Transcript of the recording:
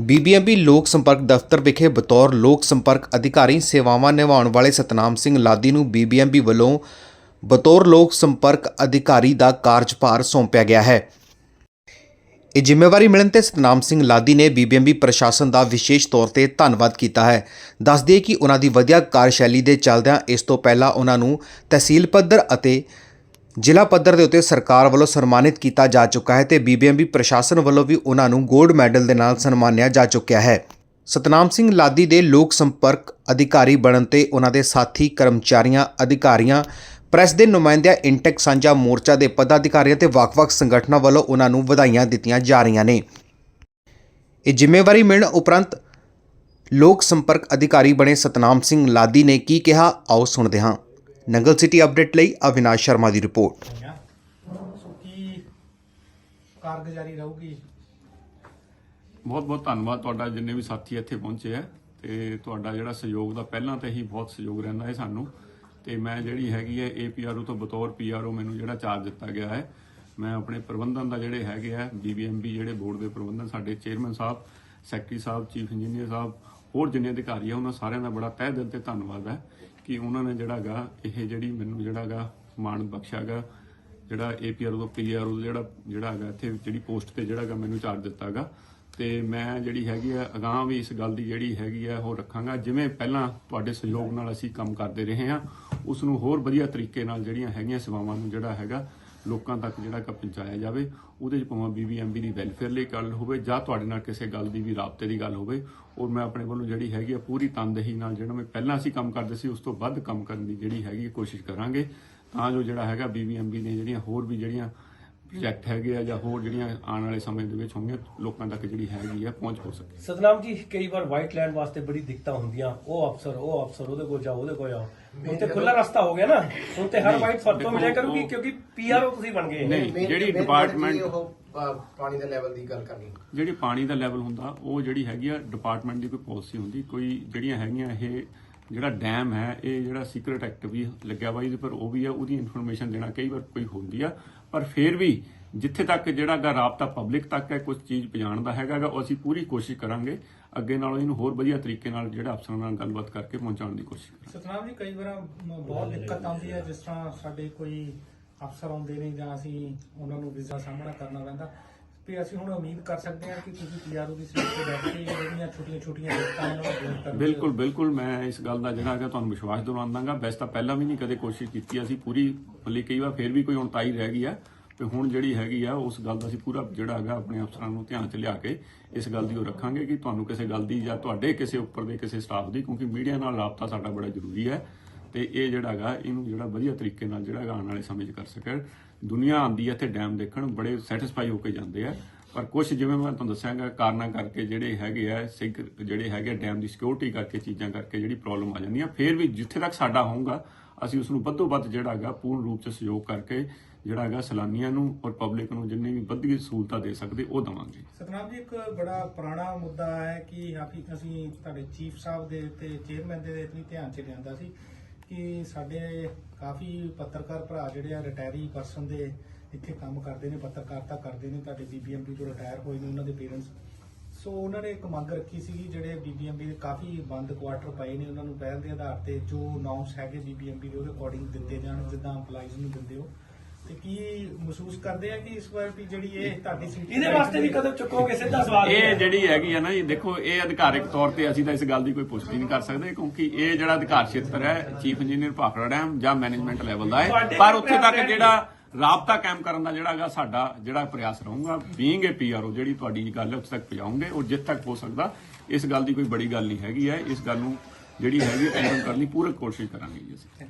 BBMB ਲੋਕ ਸੰਪਰਕ ਦਫ਼ਤਰ ਵਿਖੇ ਬਤੌਰ ਲੋਕ ਸੰਪਰਕ ਅਧਿਕਾਰੀ ਸੇਵਾਵਾਂ ਨਿਭਾਉਣ ਵਾਲੇ ਸਤਨਾਮ ਸਿੰਘ ਲਾਦੀ ਨੂੰ ਬੀਬੀਐਮਬੀ ਵੱਲੋਂ ਬਤੌਰ ਲੋਕ ਸੰਪਰਕ ਅਧਿਕਾਰੀ ਦਾ ਕਾਰਜਭਾਰ ਸੌਂਪਿਆ ਗਿਆ ਹੈ। ਇਹ ਜ਼ਿੰਮੇਵਾਰੀ ਮਿਲਣ ਤੇ ਸਤਨਾਮ ਸਿੰਘ ਲਾਦੀ ਨੇ ਬੀਬੀਐਮਬੀ ਪ੍ਰਸ਼ਾਸਨ ਦਾ ਵਿਸ਼ੇਸ਼ ਤੌਰ ਤੇ ਧੰਨਵਾਦ ਕੀਤਾ ਹੈ। ਦੱਸ ਦਈਏ ਕਿ ਉਹਨਾਂ ਦੀ ਵਧੀਆ ਕਾਰਜਸ਼ੈਲੀ ਦੇ ਚੱਲਦਿਆਂ ਇਸ ਤੋਂ ਪਹਿਲਾਂ ਉਹਨਾਂ ਨੂੰ ਤਹਿਸੀਲ ਪੱਧਰ ਅਤੇ ਜ਼ਿਲ੍ਹਾ ਪੱਧਰ ਦੇ ਉੱਤੇ ਸਰਕਾਰ ਵੱਲੋਂ ਸਨਮਾਨਿਤ ਕੀਤਾ ਜਾ ਚੁੱਕਾ ਹੈ ਤੇ ਬੀਬੀਐਮਬੀ ਪ੍ਰਸ਼ਾਸਨ ਵੱਲੋਂ ਵੀ ਉਹਨਾਂ ਨੂੰ 골ਡ ਮੈਡਲ ਦੇ ਨਾਲ ਸਨਮਾਨਿਆ ਜਾ ਚੁੱਕਿਆ ਹੈ। ਸਤਨਾਮ ਸਿੰਘ ਲਾਦੀ ਦੇ ਲੋਕ ਸੰਪਰਕ ਅਧਿਕਾਰੀ ਬਣਨ ਤੇ ਉਹਨਾਂ ਦੇ ਸਾਥੀ, ਕਰਮਚਾਰੀਆਂ, ਅਧਿਕਾਰੀਆਂ, ਪ੍ਰੈਸ ਦੇ ਨੁਮਾਇੰਦਿਆਂ, ਇੰਟੈਕ ਸਾਂਝਾ ਮੋਰਚਾ ਦੇ ਪਦਾਧਿਕਾਰੀਆਂ ਤੇ ਵੱਖ-ਵੱਖ ਸੰਗਠਨਾਂ ਵੱਲੋਂ ਉਹਨਾਂ ਨੂੰ ਵਧਾਈਆਂ ਦਿੱਤੀਆਂ ਜਾ ਰਹੀਆਂ ਨੇ। ਇਹ ਜ਼ਿੰਮੇਵਾਰੀ ਮਿਲਣ ਉਪਰੰਤ ਲੋਕ ਸੰਪਰਕ ਅਧਿਕਾਰੀ ਬਣੇ ਸਤਨਾਮ ਸਿੰਘ ਲਾਦੀ ਨੇ ਕੀ ਕਿਹਾ, ਆਓ ਸੁਣਦੇ ਹਾਂ। ਨੰਗਲ ਸਿਟੀ ਅਪਡੇਟ ਲਈ ਅਵਿਨਾਸ਼ ਸ਼ਰਮਾ ਦੀ ਰਿਪੋਰਟ। ਹੋਈਆਂ ਸੋ ਕੀ ਕਾਰਗੁਜ਼ਾਰੀ ਰਹੂਗੀ? ਬਹੁਤ ਬਹੁਤ ਧੰਨਵਾਦ ਤੁਹਾਡਾ ਜਿੰਨੇ ਵੀ ਸਾਥੀ ਇੱਥੇ ਪਹੁੰਚੇ ਆ ਤੇ ਤੁਹਾਡਾ ਜਿਹੜਾ ਸਹਿਯੋਗ ਦਾ ਪਹਿਲਾਂ ਤੇ ਹੀ ਬਹੁਤ ਸਹਿਯੋਗ ਰਹਿੰਦਾ ਹੈ ਸਾਨੂੰ। ਤੇ ਮੈਂ ਜਿਹੜੀ ਹੈਗੀ ਹੈ ਏਪੀਆਰਓ ਤੋਂ ਬਤੌਰ ਪੀਆਰਓ ਮੈਨੂੰ ਜਿਹੜਾ ਚਾਰਜ ਦਿੱਤਾ ਗਿਆ ਹੈ ਮੈਂ ਆਪਣੇ ਪ੍ਰਬੰਧਨ ਦਾ ਜਿਹੜੇ ਹੈਗੇ ਆ ਬੀਬੀਐਮਬੀ ਜਿਹੜੇ ਬੋਰਡ ਦੇ ਪ੍ਰਬੰਧਨ ਸਾਡੇ ਚੇਅਰਮੈਨ ਸਾਹਿਬ ਸੈਕਟਰੀ ਸਾਹਿਬ ਚੀਫ ਇੰਜੀਨੀਅਰ ਸਾਹਿਬ ਹੋਰ ਜਿੰਨੇ ਅਧਿਕਾਰੀ ਆ ਉਹਨਾਂ ਸਾਰਿਆਂ ਦਾ ਬੜਾ ਤਹਿ ਦਿਲ ਤੇ ਧੰਨਵਾਦ ਹੈ। ਕਿ ਉਹਨਾਂ ਨੇ ਜਿਹੜਾਗਾ ਇਹ ਜਿਹੜੀ ਮੈਨੂੰ ਜਿਹੜਾਗਾ ਮਾਣ ਬਖਸ਼ਾਗਾ ਜਿਹੜਾ ਏਪੀਆਰ ਤੋਂ ਪੀਆਰ ਜਿਹੜਾ ਜਿਹੜਾ ਹੈਗਾ ਇੱਥੇ ਜਿਹੜੀ ਪੋਸਟ ਤੇ ਜਿਹੜਾਗਾ ਮੈਨੂੰ ਚਾਰਜ ਦਿੱਤਾਗਾ ਤੇ ਮੈਂ ਜਿਹੜੀ ਹੈਗੀ ਆ, ਅਗਾਂਹ ਵੀ ਇਸ ਗੱਲ ਦੀ ਜਿਹੜੀ ਹੈਗੀ ਆ, ਉਹ ਰੱਖਾਂਗਾ। ਜਿਵੇਂ ਪਹਿਲਾਂ ਤੁਹਾਡੇ ਸਹਿਯੋਗ ਨਾਲ ਅਸੀਂ ਕੰਮ ਕਰਦੇ ਰਹੇ ਹਾਂ ਉਸ ਨੂੰ ਹੋਰ ਵਧੀਆ ਤਰੀਕੇ ਨਾਲ ਜਿਹੜੀਆਂ ਹੈਗੀਆਂ ਸੇਵਾਵਾਂ ਨੂੰ ਜਿਹੜਾ ਹੈਗਾ ਲੋਕਾਂ ਤੱਕ ਜਿਹੜਾ ਕਿ ਪਹੁੰਚਾਇਆ ਜਾਵੇ, ਉਹਦੇ ਚ ਭਾਵੇਂ ਬੀਬੀਐਮਬੀ ਦੀ ਵੈਲਫੇਅਰ ਲਈ ਗੱਲ ਹੋਵੇ ਜਾਂ ਤੁਹਾਡੇ ਨਾਲ ਕਿਸੇ ਗੱਲ ਦੀ ਵੀ ਰਾਬਤੇ ਦੀ ਗੱਲ ਹੋਵੇ, ਔਰ ਮੈਂ ਆਪਣੇ ਵੱਲੋਂ ਜਿਹੜੀ ਹੈਗੀ ਆ ਪੂਰੀ ਤਨਦੇਹੀ ਨਾਲ ਜਿਹੜਾ ਮੈਂ ਪਹਿਲਾਂ ਅਸੀਂ ਕੰਮ ਕਰਦੇ ਸੀ, ਉਸ ਤੋਂ ਵੱਧ ਕੰਮ ਕਰਨ ਦੀ ਜਿਹੜੀ ਹੈਗੀ ਕੋਸ਼ਿਸ਼ ਕਰਾਂਗੇ। ਤਾਂ ਜੋ ਜਿਹੜਾ ਹੈਗਾ ਬੀਬੀਐਮਬੀ ਨੇ ਜਿਹੜੀਆਂ ਹੋਰ ਵੀ ਜਿਹੜੀਆਂ ਪ੍ਰੋਜੈਕਟ ਹੈਗੇ ਆ ਜਾਂ ਹੋਰ ਜਿਹੜੀਆਂ ਆਉਣ ਵਾਲੇ ਸਮੇਂ ਦੇ ਵਿੱਚ ਹੋਣਗੀਆਂ ਲੋਕਾਂ ਤੱਕ ਜਿਹੜੀ ਹੈਗੀ ਆ ਪਹੁੰਚ ਹੋ ਸਕੇ। ਸਤਨਾਮ ਜੀ ਕਈ ਵਾਰ ਵਾਈਟ ਲੈਂਡ ਵਾਸਤੇ ਬੜੀ ਦਿੱਕਤਾਂ ਹੁੰਦੀਆਂ। ਉਹ ਅਫਸਰ ਉਹ ਅਫਸਰ ਉਹਦੇ ਕੋਲ ਜਾਓ ਉਹਦੇ ਕੋਲ ਜਾਓ ਹੁਣ ਤੇ ਖੁੱਲਾ ਰਸਤਾ ਹੋ ਗਿਆ ਨਾ। ਹੁਣ ਤੇ ਹਰ ਵਾਈਟ ਫਰਤੋਂ ਦੇਖੋ, ਮਿਲਿਆ ਕਰੂਗੀ ਕਿਉਂਕਿ ਪੀਆਰਓ ਤੁਸੀਂ ਬਣ ਗਏ। ਨਹੀਂ ਜਿਹੜੀ ਡਿਪਾਰਟਮੈਂਟ ਪਾਣੀ ਦੇ ਲੈਵਲ ਦੀ ਗੱਲ ਕਰਨੀ। ਜਿਹੜੀ ਪਾਣੀ ਦਾ ਲੈਵਲ ਹੁੰਦਾ ਉਹ ਜਿਹੜੀ ਹੈਗੀ ਆ ਡਿਪਾਰਟਮੈਂਟ ਦੀ ਕੋਈ ਪਾਲਿਸੀ ਹੁੰਦੀ। ਕੋਈ ਜਿਹੜੀਆਂ ਹੈਗੀਆਂ ਇਹ ਜਿਹੜਾ ਡੈਮ ਹੈ ਇਹ ਜਿਹੜਾ ਸੀਕ੍ਰੀਟ ਐਕਟ ਵੀ ਲੱਗਿਆ ਵਾ ਇਹਦੇ ਪਰ ਉਹ ਵੀ ਆ ਉਹਦੀ ਇਨਫੋਰਮੇਸ਼ਨ ਦੇਣਾ ਕਈ ਵਾਰ ਕੋਈ ਹੁੰਦੀ ਆ। ਪਰ ਫਿਰ ਵੀ ਜਿੱਥੇ ਤੱਕ ਜਿਹੜਾ ਗਾ ਰਾਬਤਾ ਪਬਲਿਕ ਤੱਕ ਹੈ ਕੁਝ ਚੀਜ਼ ਪਹੁੰਚਾਉਣ ਦਾ ਹੈਗਾ ਗਾ, ਉਹ ਅਸੀਂ ਪੂਰੀ ਕੋਸ਼ਿਸ਼ ਕਰਾਂਗੇ। ਅੱਗੇ ਨਾਲੋਂ ਇਹਨੂੰ ਹੋਰ ਵਧੀਆ ਤਰੀਕੇ ਨਾਲ ਜਿਹੜਾ ਅਫਸਰਾਂ ਨਾਲ ਗੱਲਬਾਤ ਕਰਕੇ ਪਹੁੰਚਾਉਣ ਦੀ ਕੋਸ਼ਿਸ਼ ਕਰਾਂਗੇ। ਸਤਨਾਮ ਜੀ ਕਈ ਵਾਰ ਬਹੁਤ ਦਿੱਕਤ ਆਉਂਦੀ ਹੈ ਜਿਸ ਤਰ੍ਹਾਂ ਸਾਡੇ ਕੋਈ ਅਫਸਰ ਆਉਂਦੇ ਨੇ ਜਾਂ ਅਸੀਂ ਉਹਨਾਂ ਨੂੰ ਵੀਜ਼ਾ ਸਾਹਮਣਾ ਕਰਨਾ ਪੈਂਦਾ। ਵੀ ਅਸੀਂ ਹੁਣ ਉਮੀਦ ਕਰ ਸਕਦੇ ਹਾਂ ਕਿ ਤੁਸੀਂ ਪੀਆਰਓ ਦੀ ਸੀਟ ਤੇ ਬੈਠ ਕੇ ਜਿਹੜੀਆਂ ਛੋਟੀਆਂ-ਛੋਟੀਆਂ ਦਿੱਕਤਾਂ ਉਹਨਾਂ ਨੂੰ ਦੂਰ ਕਰੋਗੇ ਬਿਲਕੁਲ ਬਿਲਕੁਲ, ਮੈਂ ਇਸ ਗੱਲ ਦਾ ਜਿਹੜਾ ਹੈਗਾ ਤੁਹਾਨੂੰ ਵਿਸ਼ਵਾਸ ਦਿਵਾਉਣ ਦਾਂਗਾ ਵੈਸੇ ਤਾਂ ਪਹਿਲਾਂ ਵੀ ਨਹੀਂ ਕਦੇ ਕੋਸ਼ਿਸ਼ ਕੀਤੀ ਅਸੀਂ, ਪੂਰੀ ਮਤਲਬ ਕਈ ਵਾਰ ਫੇਰ ਵੀ ਕੋਈ ਉਣਤਾਈ ਰਹਿ ਗਈ ਆ ਤੇ ਹੁਣ ਜਿਹੜੀ ਹੈਗੀ ਆ, ਉਸ ਗੱਲ ਦਾ ਅਸੀਂ ਪੂਰਾ ਜਿਹੜਾ ਹੈਗਾ ਆਪਣੇ ਅਫਸਰਾਂ ਨੂੰ ਧਿਆਨ 'ਚ ਲਿਆ ਕੇ ਇਸ ਗੱਲ ਦੀ ਉਹ ਰੱਖਾਂਗੇ ਕਿ ਤੁਹਾਨੂੰ ਕਿਸੇ ਗੱਲ ਦੀ ਜਾਂ ਤੁਹਾਡੇ ਕਿਸੇ ਉੱਪਰ ਦੇ ਕਿਸੇ ਸਟਾਫ ਦੀ, ਕਿਉਂਕਿ ਮੀਡੀਆ ਨਾਲ ਰਾਬਤਾ ਸਾਡਾ ਬੜਾ ਜ਼ਰੂਰੀ ਹੈ। ਤੇ ਇਹ ਜਿਹੜਾ ਹੈਗਾ, ਇਹਨੂੰ ਜਿਹੜਾ ਵਧੀਆ ਤਰੀਕੇ ਨਾਲ ਜਿਹੜਾ ਆਉਣ ਵਾਲੇ ਸਮੇਂ 'ਚ ਕਰ ਸਕਣ ਦੁਨੀਆ ਆਂਦੀ ਹੈ ਇੱਥੇ ਡੈਮ ਦੇਖਣ, ਬੜੇ ਸੈਟੀਸਫਾਈ ਹੋ ਕੇ ਜਾਂਦੇ ਆ। ਪਰ ਕੁਝ ਜਿਵੇਂ ਮੈਂ ਤੁਹਾਨੂੰ ਦੱਸਿਆਗਾ ਕਾਰਨਾਂ ਕਰਕੇ ਜਿਹੜੇ ਹੈਗੇ ਆ, ਸਿੱਖ ਜਿਹੜੇ ਹੈਗੇ ਡੈਮ ਦੀ ਸਿਕਿਉਰਿਟੀ ਕਰਕੇ, ਚੀਜ਼ਾਂ ਕਰਕੇ ਜਿਹੜੀ ਪ੍ਰੋਬਲਮ ਆ ਜਾਂਦੀਆਂ ਫਿਰ ਵੀ ਜਿੱਥੇ ਤੱਕ ਸਾਡਾ ਹੋਊਗਾ, ਅਸੀਂ ਉਸ ਨੂੰ ਵੱਧੋ ਵੱਧ ਜਿਹੜਾ ਹੈਗਾ ਪੂਰਨ ਰੂਪ ਚ ਸਹਿਯੋਗ ਕਰਕੇ ਜਿਹੜਾ ਹੈਗਾ ਸੈਲਾਨੀਆਂ ਨੂੰ ਔਰ ਪਬਲਿਕ ਨੂੰ ਜਿੰਨੀ ਵੀ ਵੱਧੀ ਸਹੂਲਤਾਂ ਦੇ ਸਕਦੇ, ਉਹ ਦਵਾਂਗੇ। ਸਤਨਾਮ ਜੀ, ਇੱਕ ਬੜਾ ਪੁਰਾਣਾ ਮੁੱਦਾ ਹੈ ਕਿ ਅਸੀਂ ਤੁਹਾਡੇ ਚੀਫ ਸਾਹਿਬ ਦੇ ਤੇ ਚੇਅਰਮੈਨ ਦੇ ਵੀ ਧਿਆਨ ਚ ਲਿਆਂਦਾ ਸੀ। ਕਿ ਸਾਡੇ ਕਾਫੀ ਪੱਤਰਕਾਰ ਭਰਾ ਜਿਹੜੇ ਆ ਰਿਟਾਇਰੀ ਪਰਸਨ ਦੇ ਇੱਥੇ ਕੰਮ ਕਰਦੇ ਨੇ, ਪੱਤਰਕਾਰਤਾ ਕਰਦੇ ਨੇ, ਤੁਹਾਡੇ ਬੀਬੀਐਮਬੀ ਤੋਂ ਰਿਟਾਇਰ ਹੋਏ ਨੇ, ਉਹਨਾਂ ਦੇ ਪੇਰੈਂਟਸ ਸੋ ਉਹਨਾਂ ਨੇ ਇੱਕ ਮੰਗ ਰੱਖੀ ਸੀਗੀ, ਜਿਹੜੇ ਬੀਬੀਐਮਬੀ ਦੇ ਕਾਫੀ ਬੰਦ ਕੁਆਟਰ ਪਏ ਨੇ, ਉਹਨਾਂ ਨੂੰ ਪਹਿਲ ਦੇ ਆਧਾਰ ਤੇ ਜੋ ਨਾਮਸ ਹੈਗੇ ਬੀਬੀਐਮਬੀ ਦੇ, ਉਹਦੇ ਅਕੋਰਡਿੰਗ ਦਿੱਤੇ ਜਾਣ, ਜਿੱਦਾਂ EMPLOYEES ਨੂੰ ਦਿੰਦੇ ਹੋ। ਤੇ ਕੀ ਮਹਿਸੂਸ ਕਰਦੇ ਆ ਕਿ ਇਸ ਵਾਰ ਵੀ ਜਿਹੜੀ ਇਹ ਤੁਹਾਡੀ ਸੀਟ ਇਹਦੇ ਵਾਸਤੇ ਵੀ ਕਦੋਂ ਚੁੱਕੋਗੇ ਸਿੱਧਾ ਸਵਾਲ ਇਹ ਜਿਹੜੀ ਹੈਗੀ ਆ ਨਾ ਜੀ ਦੇਖੋ ਇਹ ਅਧਿਕਾਰਿਕ ਤੌਰ ਤੇ ਅਸੀਂ ਤਾਂ ਇਸ ਗੱਲ ਦੀ ਕੋਈ ਪੁਸ਼ਟੀ ਨਹੀਂ ਕਰ ਸਕਦੇ ਕਿਉਂਕਿ ਇਹ ਜਿਹੜਾ ਅਧਿਕਾਰ ਖੇਤਰ ਹੈ ਚੀਫ ਇੰਜੀਨੀਅਰ ਭਾਖੜਾ ਡੈਮ ਜਾਂ ਮੈਨੇਜਮੈਂਟ ਲੈਵਲ ਦਾ ਹੈ। ਪਰ ਉੱਥੇ ਤੱਕ ਜਿਹੜਾ ਰਾਬਤਾ ਕਾਇਮ ਕਰਨ ਦਾ ਜਿਹੜਾ ਹੈਗਾ ਸਾਡਾ ਜਿਹੜਾ ਪ੍ਰਯਾਸ ਰਹੂਗਾ ਬੀਇੰਗ ਏ ਪੀਆਰਓ ਜਿਹੜੀ ਤੁਹਾਡੀ ਗੱਲ ਹੈ ਉੱਥੇ ਤੱਕ ਪਹੁੰਚਾਉਂਗੇ ਔਰ ਜਿੱਥੇ ਤੱਕ ਹੋ ਸਕਦਾ ਇਸ ਗੱਲ ਦੀ ਕੋਈ ਬੜੀ ਗੱਲ ਨਹੀਂ ਹੈਗੀ ਹੈ। ਇਸ ਗੱਲ ਨੂੰ ਜਿਹੜੀ ਹੈਗੀ ਟੈਂਕਲ ਕਰਨ ਦੀ ਪੂਰੀ ਕੋਸ਼ਿਸ਼ ਕਰਾਂਗੇ ਜੀ ਅਸੀਂ।